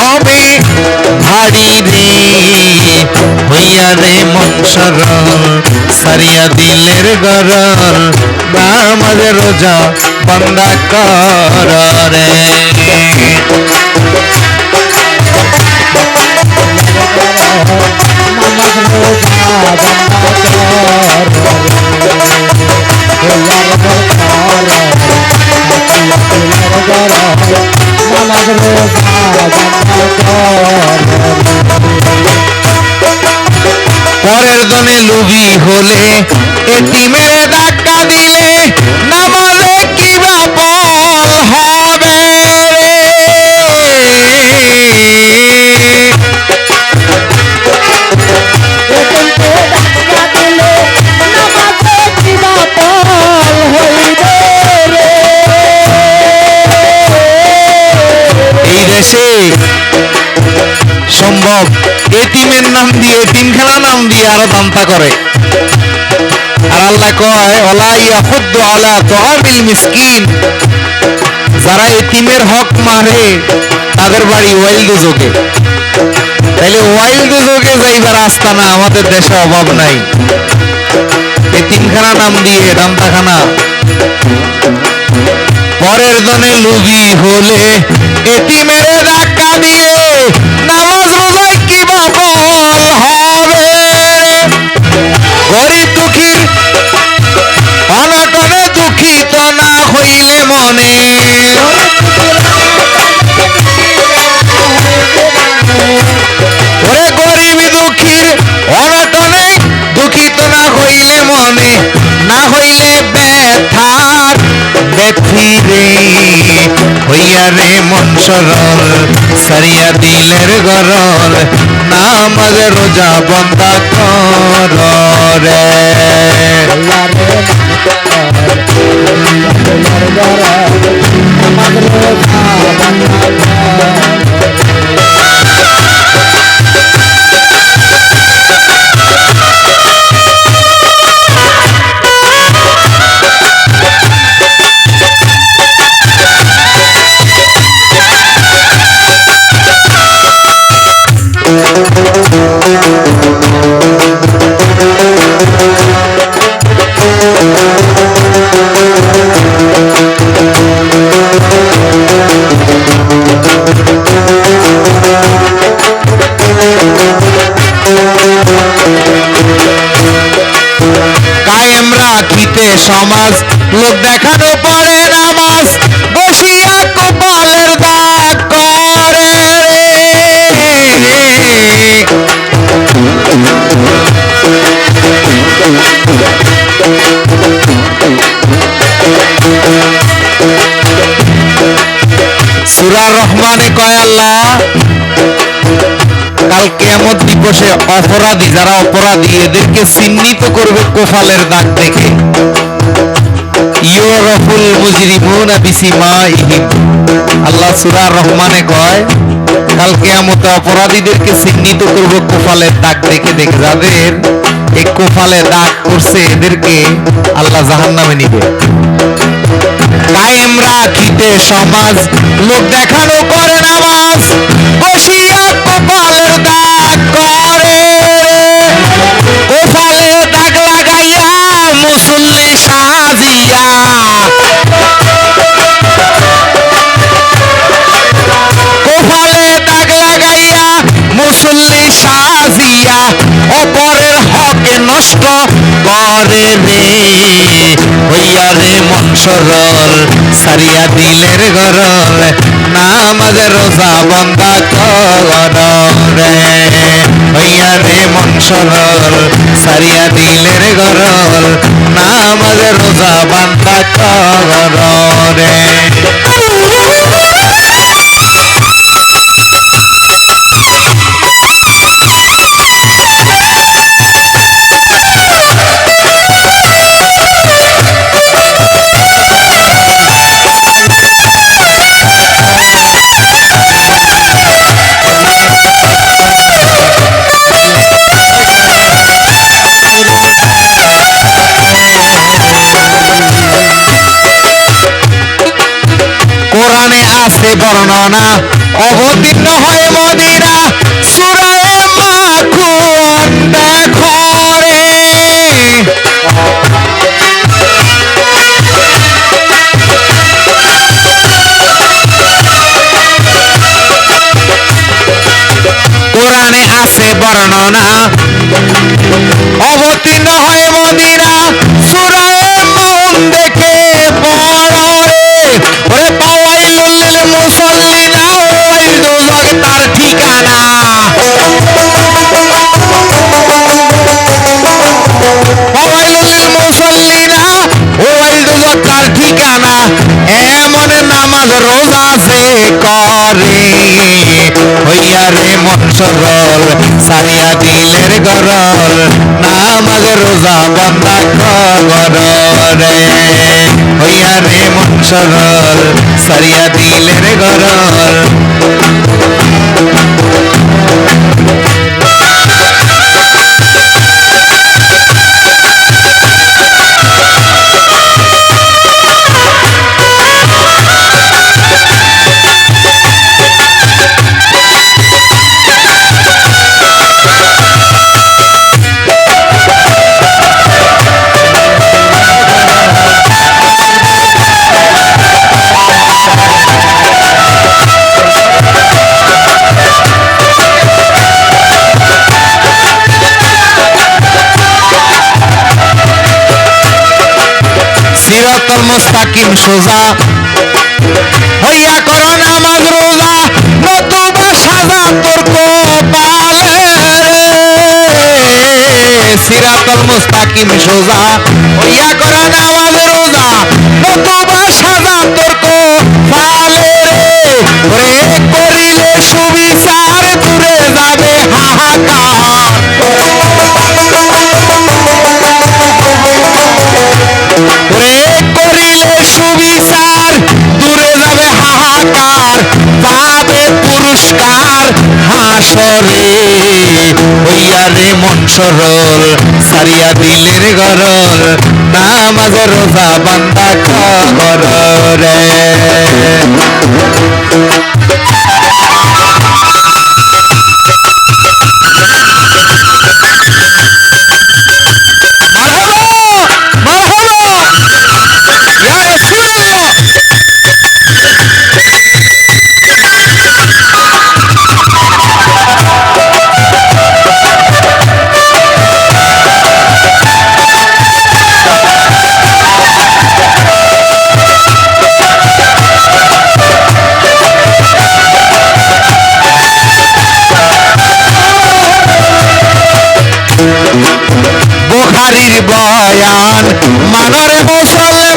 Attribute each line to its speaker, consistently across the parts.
Speaker 1: হবে ভারী রে হইয়া রে মন সরল সারিয়া দিলের গরল নামাজ রোজা বন্দা কর রে। পরের হলে এটিমের ধাক্কা দিলে নামাজে কি বাপল হবে এই দেশে সম্ভব এটিমের নাম দিয়ে এটিমখানা নাম দিয়ে আরও দান্তা করে। আল্লাহ কয়, ওলা ইয়াহুদ্দু আলা তুআমিল মিসকিন। যারা এতিমের হক মারে, তাদের বাড়ি ওয়াইল দুজকে তাইলে ওয়াইল দুজকে যাইবার রাস্তা না, আমাদের দেশে অভাব নাই। এতিমখানা নাম দিয়ে, দান্তাখানা। পরের জনে লুবি হলে, এতিমের ধাক্কা দিয়ে, নামাজ রোজায় কি বাপল মনে। ওরে গরিব দুঃখীর অনটনে দুঃখিত না হইলে মনে, না হইলে ব্যথার ব্যথি রে হইয়া রে মন সরল, সারিয়া দিলের গরল, নামাজ রোজা বন্দা কর রে। কায়েম রাখিতে সমাজ লোক দেখানো পরে নামাজ। কেয়ামত দিবসে অপরাধী যারা অপরাধী, এদেরকে চিহ্নিত করবে কোফালের দাগ দেখে। ইউরফুল আল্লাহ রহমানে কয়, কাল অপরাধীদেরকে চিহ্নিত করবে কোফালের দাগ দেখে দেখে। যাদের এই কোফালে দাগ করছে, এদেরকে আল্লাহ নিবে। কায়েম রাখিতে সমাজ লোক দেখানো করে নামাজ। দাগ করে। কপালে দাগ লাগাইয়া মুসল্লি সাজিয়া। কপালে দাগ লাগাইয়া মুসল্লি সাজিয়া। অপরের হকে নষ্ট করে রে। হইয়া রে মন সরল সারিয়া দিলের গরল নামাজ রোজা বন্দা কর রে। রে মন সরল সারিয়া দিলের গরল নামাজ রোজা বান্ধা কর রে অবতীর্ণ হয় হইয়া রে মন সরল সারিয়া দিলের গরল নামাজ রোজা বন্দা রে। হইয়া রে মন সরল সারিয়া দিলের গরল। সিরাতুল সোজা। হইয়া করো নামাজ রোজা নতুবা সাজা তোর কপালে সিরাতল মুস্তাকিম সোজা। হইয়া করো নামাজ রোজা, নতুবা সাজা তোর হাসরে হইয়া রে মন সরল সারিয়া দিলের গরল নামাজ রোজা বান্দা কর রে। বুখারির বয়ান মানর মুসলমান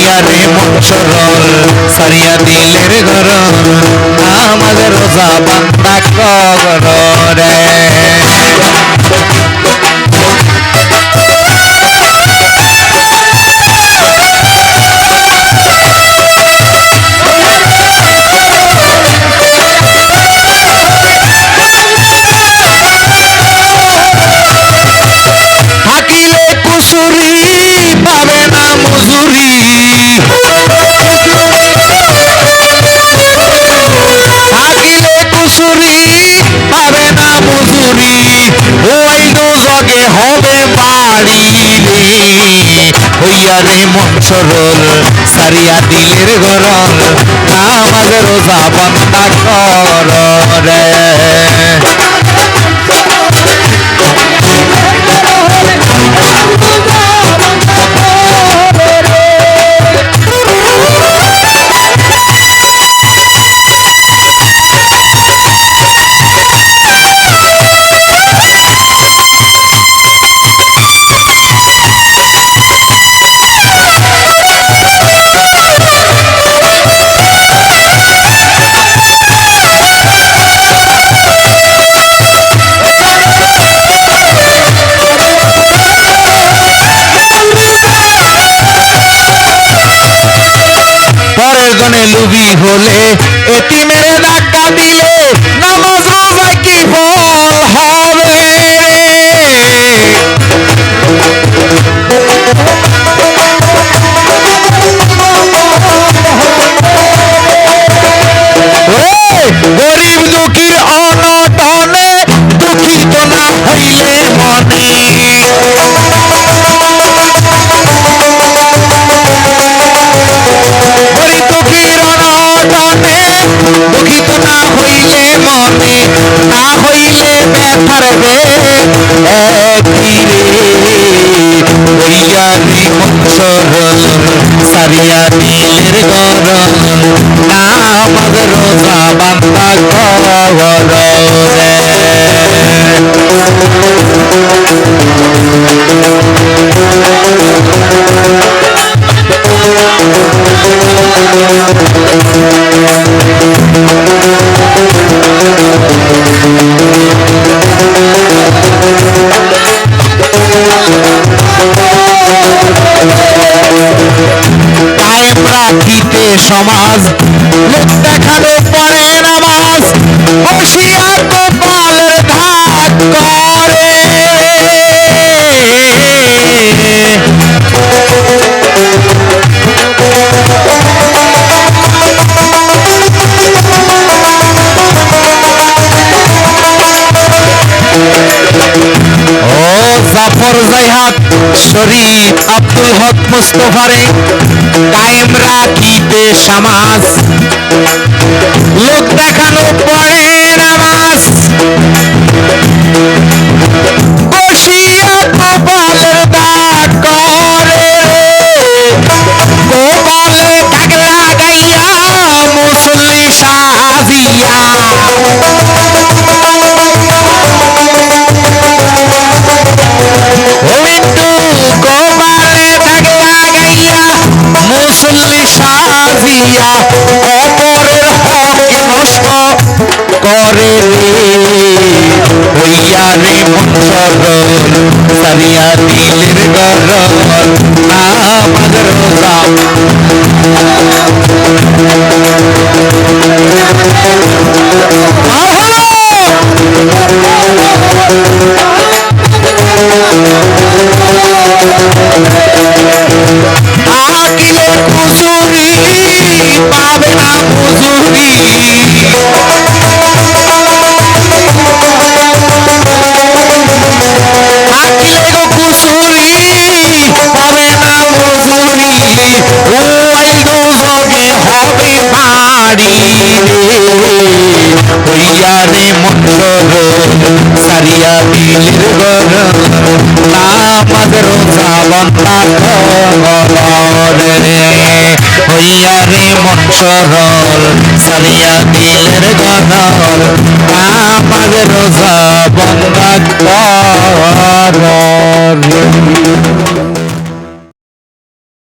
Speaker 1: হইয়া রে মন সরল সারিয়া দিলের ঘর আমাদের রোজা বান্দা কর রে সরল সারিয়া দিলের গরল নামাজ রোজা বন্দা কর রে। তুলে এতিমে কাজ লোক দেখানো পরে নামাজ। বসিয়া কপালের ধাক করে। ও জাফর জাইহাত শরীফ আব্দুল হক মুস্তফারে কায়েম রাখিতে সমাজ। লোক দেখানো পড়ে নামাজ করেলি হইয়ারে মন সরল সারিয়া দিলের গরল আমার রোজা